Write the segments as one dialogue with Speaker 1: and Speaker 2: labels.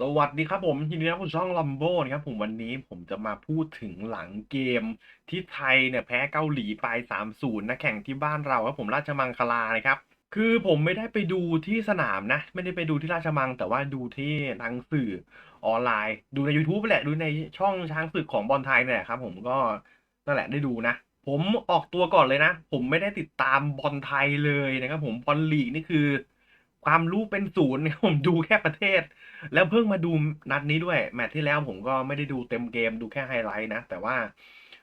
Speaker 1: สวัสดีครับผมยินดีต้อนรับสู่ช่องลัมโบนะครับผมวันนี้ผมจะมาพูดถึงหลังเกมที่ไทยเนี่ยแพ้เกาหลีไป 3-0นะแข่งที่บ้านเราครับผมราชมังคลานะครับ คือผมไม่ได้ไปดูที่สนามนะ ไม่ได้ไปดูที่ราชมัง แต่ว่าดูที่ทางสื่อออนไลน์ ดูใน YouTube แหละดูในช่องช้างศึกของบอลไทยเนี่ยครับผมก็นั่นแหละได้ดูนะ ผมออกตัวก่อนเลยนะ ผมไม่ได้ติดตามบอลไทยเลยนะครับผมบอลลีกนี่คือ ความรู้เป็นศูนย์เนี่ยผมดูแค่ประเทศ แล้วเพิ่งมาดูนัดนี้ด้วย แมตช์ที่แล้วผมก็ไม่ได้ดูเต็มเกมดูแค่ไฮไลท์นะ แต่ว่า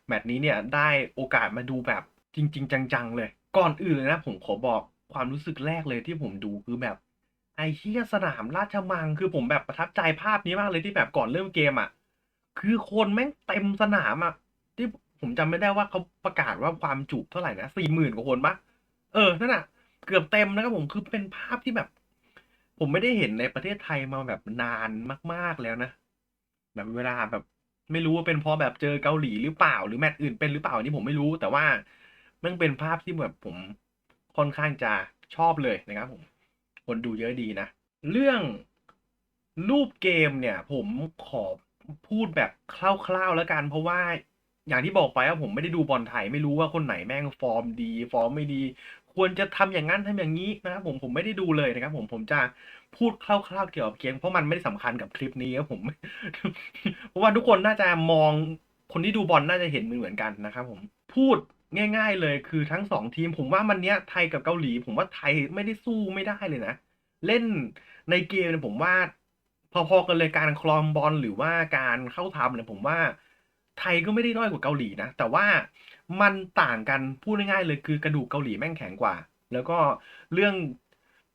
Speaker 1: แมตช์นี้เนี่ยได้โอกาสมาดูแบบจริง ๆ จังๆเลย ก่อนอื่นเลยนะ ผมขอบอกความรู้สึกแรกเลยที่ผมดูคือแบบไอ้เชียสนามราชมังคือผมแบบประทับใจภาพนี้มากเลยที่แบบก่อนเริ่มเกมอะคือคนแม่งเต็มสนามอะที่ผมจำไม่ได้ว่าเขาประกาศว่าความจุเท่าไหร่นะสี่หมื่นกว่าคนปะเออนั่นอะ เกือบเต็มนะครับผมคือเป็นภาพที่แบบ ผมไม่ได้เห็นในประเทศไทยมาแบบนานมาก ๆแล้วนะ แบบเวลาแบบไม่รู้ว่าเป็นเพราะแบบเจอเกาหลีหรือเปล่า หรือแมตช์อื่นเป็นหรือเปล่าอันนี้ผมไม่รู้แต่ว่ามันเป็นภาพที่แบบผมค่อนข้างจะชอบเลยนะครับผมคนดูเยอะดีนะ เรื่องรูปเกมเนี่ย ผมขอพูดแบบคร่าวๆแล้วกัน เพราะว่าอย่างที่บอกไปว่าผมไม่ได้ดูบอลไทย ไม่รู้ว่าคนไหนแม่งฟอร์มดี ฟอร์มไม่ดี ควรจะทำอย่างนั้นทำอย่างนี้นะครับผมผมไม่ได้ดูเลยนะครับ ผมผมจะพูดคร่าวๆเกี่ยวกับเกมเพราะมันไม่ได้สำคัญกับคลิปนี้ครับผม เพราะว่าทุกคนน่าจะมองคนที่ดูบอลน่าจะเห็นเหมือนกันนะครับผมพูดง่าย ๆ เลยคือทั้งสองทีม ผมว่ามันเนี้ยไทยกับเกาหลี ผมว่าไทยไม่ได้สู้ไม่ได้เลยนะ เล่นในเกมเนี่ยผมว่า พอๆกันเลยการคลองบอลหรือว่าการเข้าทำเนี่ยผมว่า ไทยก็ไม่ได้ด้อยกว่าเกาหลีนะ แต่ว่ามันต่างกันพูดง่ายๆเลยคือกระดูกเกาหลีแม่งแข็งกว่า แล้วก็เรื่อง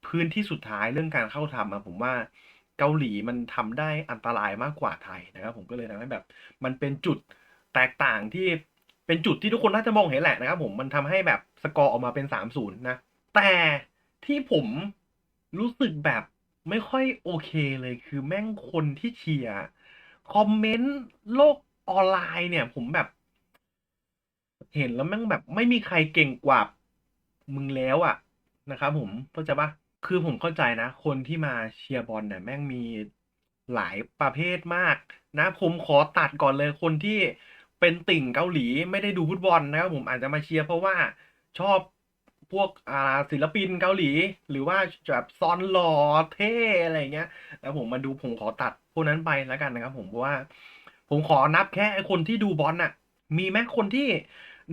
Speaker 1: พื้นที่สุดท้ายเรื่องการเข้าทำอะผมว่าเกาหลีมันทำได้อันตรายมากกว่าไทยนะครับผมก็เลยทำให้แบบ มันเป็นจุดแตกต่างที่เป็นจุดที่ทุกคนน่าจะมองเห็นแหละนะครับผมมันทำให้แบบสกอร์ออกมาเป็นสามศูนย์นะ แต่ที่ผมรู้สึกแบบไม่ค่อยโอเคเลยคือแม่งคนที่เชียร์คอมเมนต์โลก ออนไลน์เนี่ย ผมแบบ เห็นแล้วแม่งแบบไม่มีใครเก่งกว่ามึงแล้วอะนะครับผมเข้าใจปะคือผมเข้าใจนะ คนที่มาเชียร์บอลเนี่ยแม่งมีหลายประเภทมาก นะผมขอตัดก่อนเลยคนที่เป็นติ่งเกาหลีไม่ได้ดูฟุตบอลนะครับผมอาจจะมาเชียร์เพราะว่าชอบพวกอ่าศิลปินเกาหลี หรือว่าแบบซอนหล่อเท่อะไรเงี้ย แล้วผมมาดูผมขอตัดพวกนั้นไปแล้วกันนะครับผมเพราะว่า ผมขอนับแค่ไอคนที่ดูบอลน่ะ มีไหมคนที่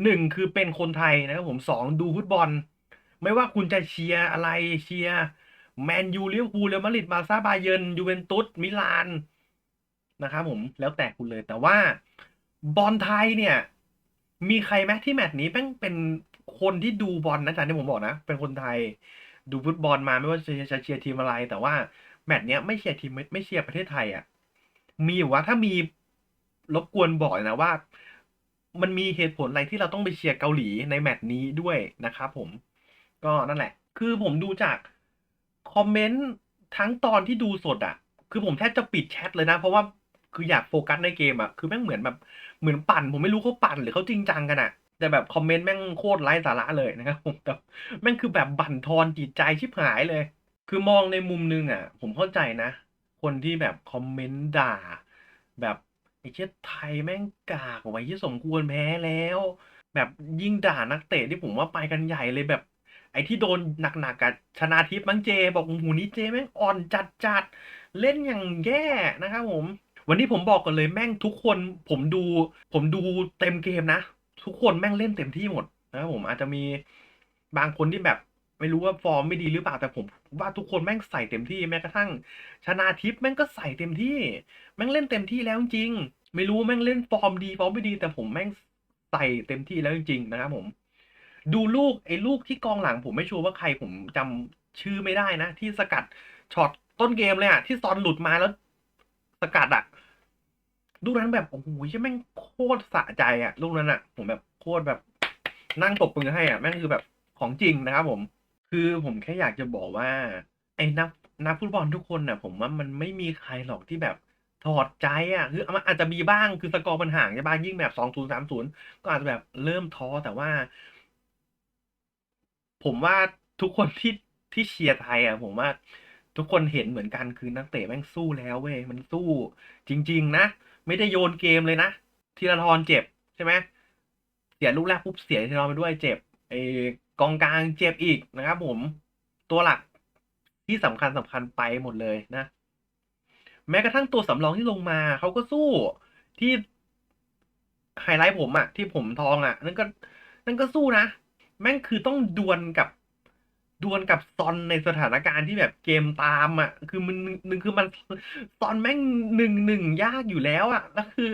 Speaker 1: หนึ่งคือเป็นคนไทยนะครับผมสองดูฟุตบอล ไม่ว่าคุณจะเชียร์อะไรเชียร์แมนยูเลิเวอร์พูลเรอัลมาดริดบาซ่าบาเยนยูเวนตุสมิลานนะครับผมแล้วแต่คุณเลยแต่ว่าบอลไทยเนี่ย มีใครไหมที่แมตช์นี้แม่งเป็นคนที่ดูบอลนะจ๊ะที่ผมบอกนะ เป็นคนไทยดูฟุตบอลมาไม่ว่าจะเชียร์ทีมอะไร แต่ว่าแมตช์เนี้ยไม่เชียร์ทีมไม่ไม่เชียร์ประเทศไทยอะมีอยู่ว่าถ้ามี รบกวนบอกหน่อยนะว่า มันมีเหตุผลอะไรที่เราต้องไปเชียร์เกาหลีในแมตช์นี้ด้วยนะครับผม ก็นั่นแหละ คือผมดูจากคอมเมนต์ทั้งตอนที่ดูสดอะ คือผมแทบจะปิดแชทเลยนะ เพราะว่าคืออยากโฟกัสในเกมอะ คือแม่งเหมือนแบบเหมือนปั่น ผมไม่รู้เขาปั่นหรือเขาจริงจังกันอะ แต่แบบคอมเมนต์แม่งโคตรไร้สาระเลยนะครับผมแต่แม่งคือแบบบั่นทอนจิตใจชิบหายเลย คือมองในมุมนึงอะ ผมเข้าใจนะ คนที่แบบคอมเมนต์ด่า แบบ ไอ้เช็ดไทยแม่งกากไว้ที่สมควรแพ้แล้ว แบบยิ่งด่านักเตะที่ผมว่าไปกันใหญ่เลยแบบ ไอ้ที่โดนหนักๆกับชนาทิพย์มั้งเจ บอกโอ้โหนี้เจแม่งอ่อนจัดจัดๆเล่นอย่างแย่นะครับผม วันนี้ผมบอกกันเลยแม่งทุกคนผมดู ผมดูเต็มเกมนะ ทุกคนแม่งเล่นเต็มที่หมดนะครับผมอาจจะมีบางคนที่แบบ ไม่รู้ว่าฟอร์มไม่ดีหรือเปล่าแต่ผมว่าทุกคนแม่งใส่เต็มที่แม้กระทั่ง ชนาทิพย์แม่งก็ใส่เต็มที่ แม่งเล่นเต็มที่แล้วจริง ไม่รู้แม่งเล่นฟอร์มดีฟอร์มไม่ดี แต่ผมแม่งใส่เต็มที่แล้วจริง ๆ นะครับผม ดูลูกไอ้ลูกที่กองหลังผมไม่ชัวร์ว่าใครผมจำชื่อไม่ได้นะ ที่สกัดช็อตต้นเกมเลยอะที่ซอนหลุดมาแล้วสกัดอะลูกนั้นแบบโอ้โหใช่แม่งโคตรสะใจอะลูกนั้นอะผมแบบโคตรแบบนั่งตบมือให้อะแม่งคือแบบของจริงนะครับผม คือผมแค่อยากจะบอกว่า ไอ้นักนักฟุตบอลทุกคนน่ะ ผมว่ามันไม่มีใครหรอกที่แบบถอดใจอะคือมันอาจจะมีบ้างคือสกอร์มันห่างใช่ป่ะยิ่งแบบสองศูนย์สามศูนย์ก็อาจจะแบบเริ่มท้อแต่ว่า ผมว่าทุกคนที่ที่เชียร์ไทยอะ ผมว่า ทุกคนเห็นเหมือนกันคือนักเตะแม่งสู้แล้วเว้ยมันสู้ จริง ๆ นะไม่ได้โยนเกมเลยนะธีรทรเจ็บใช่ไหมเสียลูกแรกปุ๊บเสียธีรทรไปด้วยเจ็บไอ กองกลางเจ็บอีกนะครับผมตัวหลักที่สำคัญสำคัญไปหมดเลยนะ แม้กระทั่งตัวสำรองที่ลงมาเขาก็สู้ที่ไฮไลท์ผมอะที่ผมทองอะนั่นก็นั่นก็สู้นะ แม่งคือต้องดวลกับดวลกับซอนในสถานการณ์ที่แบบเกมตามอะคือมันหนึ่งคือมันซอนแม่งหนึ่งหนึ่งยากอยู่แล้วอะแล้วคือ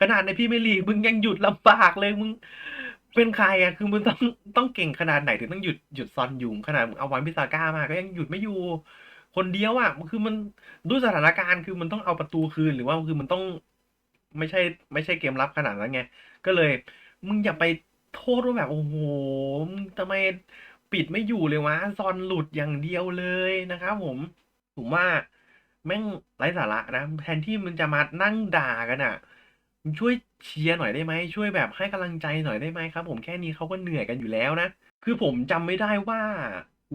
Speaker 1: ขนาดในพรีเมียร์ลีกมึงยังหยุดลำบากเลยมึง เป็นใครอะคือมึงต้องต้องเก่งขนาดไหนถึงต้องหยุดหยุดซอนยู่ขนาดมึงเอาวันพิซาก้ามาก็ยังหยุดไม่อยู่ คนเดียวอะคือมันด้วยสถานการณ์คือมันต้องเอาประตูคืนหรือว่าคือมันต้องไม่ใช่ ไม่ใช่เกมรับขนาดนั้นไง ก็เลย มึงอย่าไปโทษว่าแบบโอ้โหมึงทำไมปิดไม่อยู่เลยวะซอนหลุดอย่างเดียวเลยนะครับผมผมว่าแม่งไร้สาระนะ แทนที่มึงจะมานั่งด่ากันอะ ช่วยเชียร์หน่อยได้ไหมช่วยแบบให้กำลังใจหน่อยได้ไหมครับ ผมแค่นี้เขาก็เหนื่อยกันอยู่แล้วนะ คือผมจำไม่ได้ว่า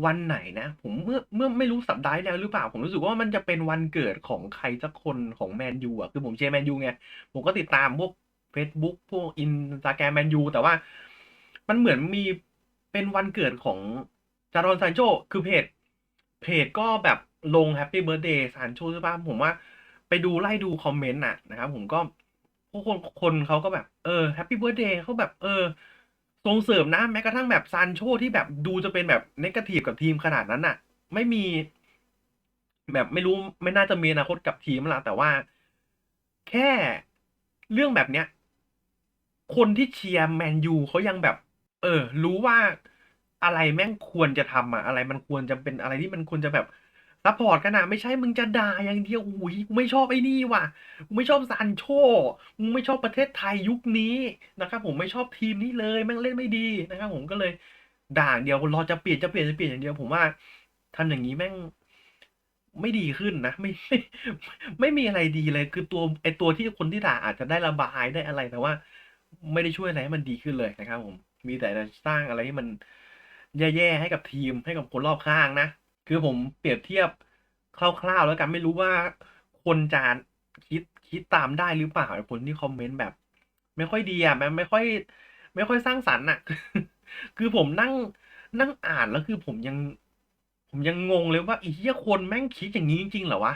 Speaker 1: วันไหนนะ ผมเมื่อเมื่อไม่รู้สัปดาห์แล้วหรือเปล่า ผมรู้สึกว่ามันจะเป็นวันเกิดของใครสักคนของแมนยูอะคือผมเชียร์แมนยูไงผมก็ติดตามพวก Facebook พวกอินสตาแกรมแมนยูแต่ว่า มันเหมือนมีเป็นวันเกิดของจารอนซานโชคือเพจ เพจก็แบบลงแฮปปี้เบิร์ดเดย์ซานโชใช่ป่ะผมว่าไปดูไล่ดูคอมเมนต์น่ะนะครับผมก็ คนคนเขาก็แบบ เออแฮปปี้เบิร์ดเดย์เขาแบบ เออส่งเสริมนะแม้กระทั่งแบบซานโชที่แบบดูจะเป็นแบบเนกาทีฟกับทีมขนาดนั้นน่ะ ไม่มี แบบไม่รู้ไม่น่าจะมีอนาคตกับทีมละแต่ว่า แค่เรื่องแบบเนี้ย คนที่เชียร์แมนยูเขายังแบบ เออ รู้ว่าอะไรแม่งควรจะทำอะอะไรมันควรจะเป็นอะไรที่มันควรจะแบบ ซัพพอร์ตกันอะไม่ใช่มึงจะด่าอย่างเดียวอุ้ยกูไม่ชอบไอ้นี่ว่ะกูไม่ชอบซานโชมึงไม่ชอบประเทศไทยยุคนี้นะครับผมไม่ชอบทีมนี้เลยแม่งเล่นไม่ดีนะครับผมก็เลยด่าอย่างเดียวรอจะเปลี่ยนจะเปลี่ยนจะเปลี่ยนอย่างเดียวผมว่าทำอย่างนี้แม่งไม่ดีขึ้นนะไม่ไม่ไม่มีอะไรดีเลย คือตัวไอตัวที่คนที่ด่าอาจจะได้ระบายได้อะไรแต่ว่า ไม่ได้ช่วยอะไรให้มันดีขึ้นเลยนะครับ ผม มีแต่จะสร้างอะไรที่มันแย่ๆให้กับทีมให้กับคนรอบข้างนะ คือผมเปรียบเทียบคร่าวๆแล้วกันไม่รู้ว่าคนจะคิดคิดตามได้หรือเปล่าคนที่คอมเมนต์แบบ ไม่ค่อยดีอะมันไม่ค่อย ไม่ค่อยสร้างสรรค์อะ คือผมนั่งนั่งอ่านแล้วคือผมยัง ผมยังงงเลยว่าอ้เหี้ยคนแม่งคิดอย่างนี้จริงๆเหรอวะ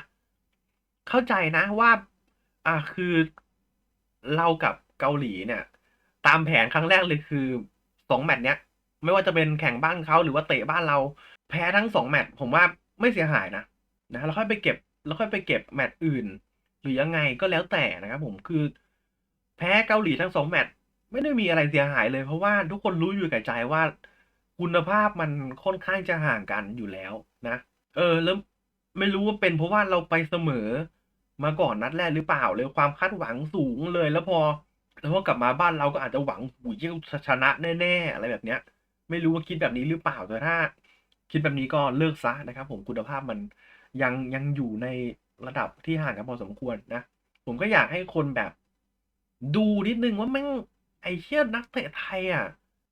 Speaker 1: เข้าใจนะว่า อ่าคือเรากับเกาหลีเนี่ย ตามแผนครั้งแรกเลยคือสองแมตช์เนี้ย ไม่ว่าจะเป็นแข่งบ้านเขาหรือว่าเตะบ้านเรา แพ้ทั้งสองแมตช์ผมว่าไม่เสียหายนะนะแล้วค่อยไปเก็บแล้วค่อยไปเก็บแมตช์อื่น หรือยังไงก็แล้วแต่นะครับผมคือ แพ้เกาหลีทั้งสองแมตช์ไม่ได้มีอะไรเสียหายเลย เพราะว่าทุกคนรู้อยู่แกับใจว่า คุณภาพมันค่อนข้างจะห่างกันอยู่แล้วนะ เออแล้วไม่รู้ว่าเป็นเพราะว่าเราไปเสมอมาก่อนนัดแรกหรือเปล่าเลยความคาดหวังสูงเลย แล้วพอแล้วพอกลับมาบ้านเราก็อาจจะหวังหุยชนะแน่ๆอะไรแบบเนี้ย ไม่รู้ว่าคิดแบบนี้หรือเปล่าแต่ถ้า คิดแบบนี้ก็เลิกซะนะครับผมคุณภาพมันยังยังอยู่ในระดับที่ห่างกันพอสมควรนะ ผมก็อยากให้คนแบบ ดูนิดนึงว่าแม่งไอเชี่ยนักเตะไทยอะ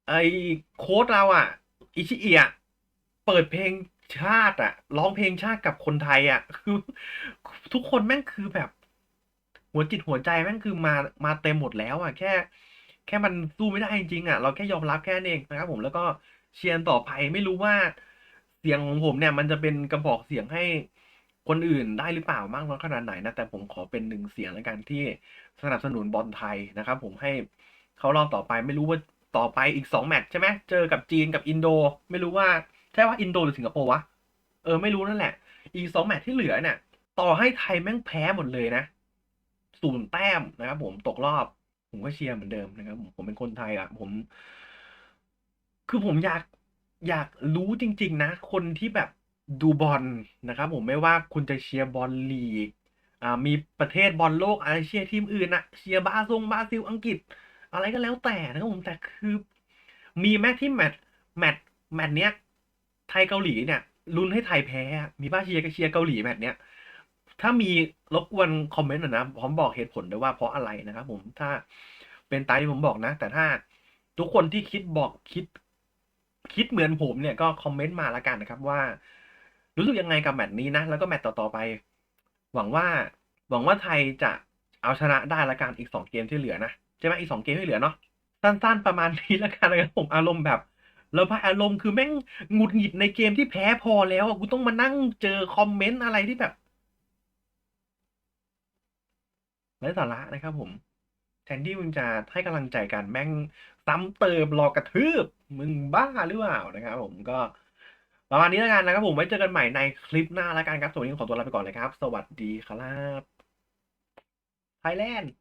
Speaker 1: ไอโค้ดเราอะ อิชิอิอะเปิดเพลงชาติอะร้องเพลงชาติกับคนไทยอะคือทุกคนแม่งคือแบบ หัวจิตหัวใจแม่งคือมามาเต็มหมดแล้วอะแค่ แค่มันสู้ไม่ได้จริงๆอะ เราแค่ยอมรับแค่นั้นเองนะครับผมแล้วก็เชียร์ต่อไปไม่รู้ว่า เสียงของผมเนี่ยมันจะเป็นกระบอกเสียงให้คนอื่นได้หรือเปล่ามากน้อยขนาดไหนนะแต่ผมขอเป็นหนึ่งเสียงแล้วกันที่สนับสนุนบอลไทยนะครับ ผมให้เขารอบต่อไปไม่รู้ว่าต่อไปอีกสองแมตช์ใช่ไหมเจอกับจีนกับอินโด ไม่รู้ว่าใช่ว่าอินโดหรือสิงคโปร์วะเออไม่รู้นั่นแหละ อีกสองแมตช์ที่เหลือเนี่ยต่อให้ไทยแม่งแพ้หมดเลยนะศูนย์แต้มนะครับ ผมตกรอบ ผมก็เชียร์เหมือนเดิมนะครับผมผมเป็นคนไทยอะผม คือผมอยาก อยากรู้จริง ๆ นะ คนที่แบบดูบอลนะครับ ผมไม่ว่าคุณจะเชียร์บอลลีกอ่ามีประเทศบอลโลกอะไรเชียร์ทีมอื่นอะเชียร์บราซงบราซิลอังกฤษ อะไรก็แล้วแต่นะครับผมแต่คือมีแมตช์ที่แมตช์แมตช์แมตช์เนี้ยไทยเกาหลีเนี่ยลุ้นให้ไทยแพ้มีบ้าเชียร์ก็เชียร์เกาหลีแมตช์เนี้ยถ้ามีรบกวนคอมเมนต์หน่อยนะพร้อมบอกเหตุผลด้วยว่าเพราะอะไรนะครับผมถ้าเป็นตามที่ผมบอกนะ แต่ถ้าทุกคนที่คิดบอกคิด คิดเหมือนผมเนี่ยก็คอมเมนต์มาล้วกันนะครับว่า รู้สึกยังไงกับแมตช์นี้นะ แล้วก็แมตช์ต่อๆไป หวังว่าหวังว่าไทยจะเอาชนะได้ล้วกันอีก2เกมที่เหลือนะใช่ไหมอีก2เกมที่เหลือเนาะสั้นๆประมาณนี้ล้วกันนะครับผมอารมณ์แบบระบายอารมณ์คือแม่งหงุดหงิดในเกมที่แพ้พอแล้วอะกูต้องมานั่งเจอคอมเมนต์อะไรที่แบบไร้สาระนะครับผม แทนที่มึงจะให้กำลังใจกันแม่งซ้ำเติมรอกระทืบ มึงบ้าหรือเปล่านะครับผมก็ประมาณนี้แล้วกันนะครับผมไว้เจอกันใหม่ในคลิปหน้าแล้วกันครับสวัสดีขอตัวลาไปก่อนเลยครับ สวัสดีครับไทยแลนด์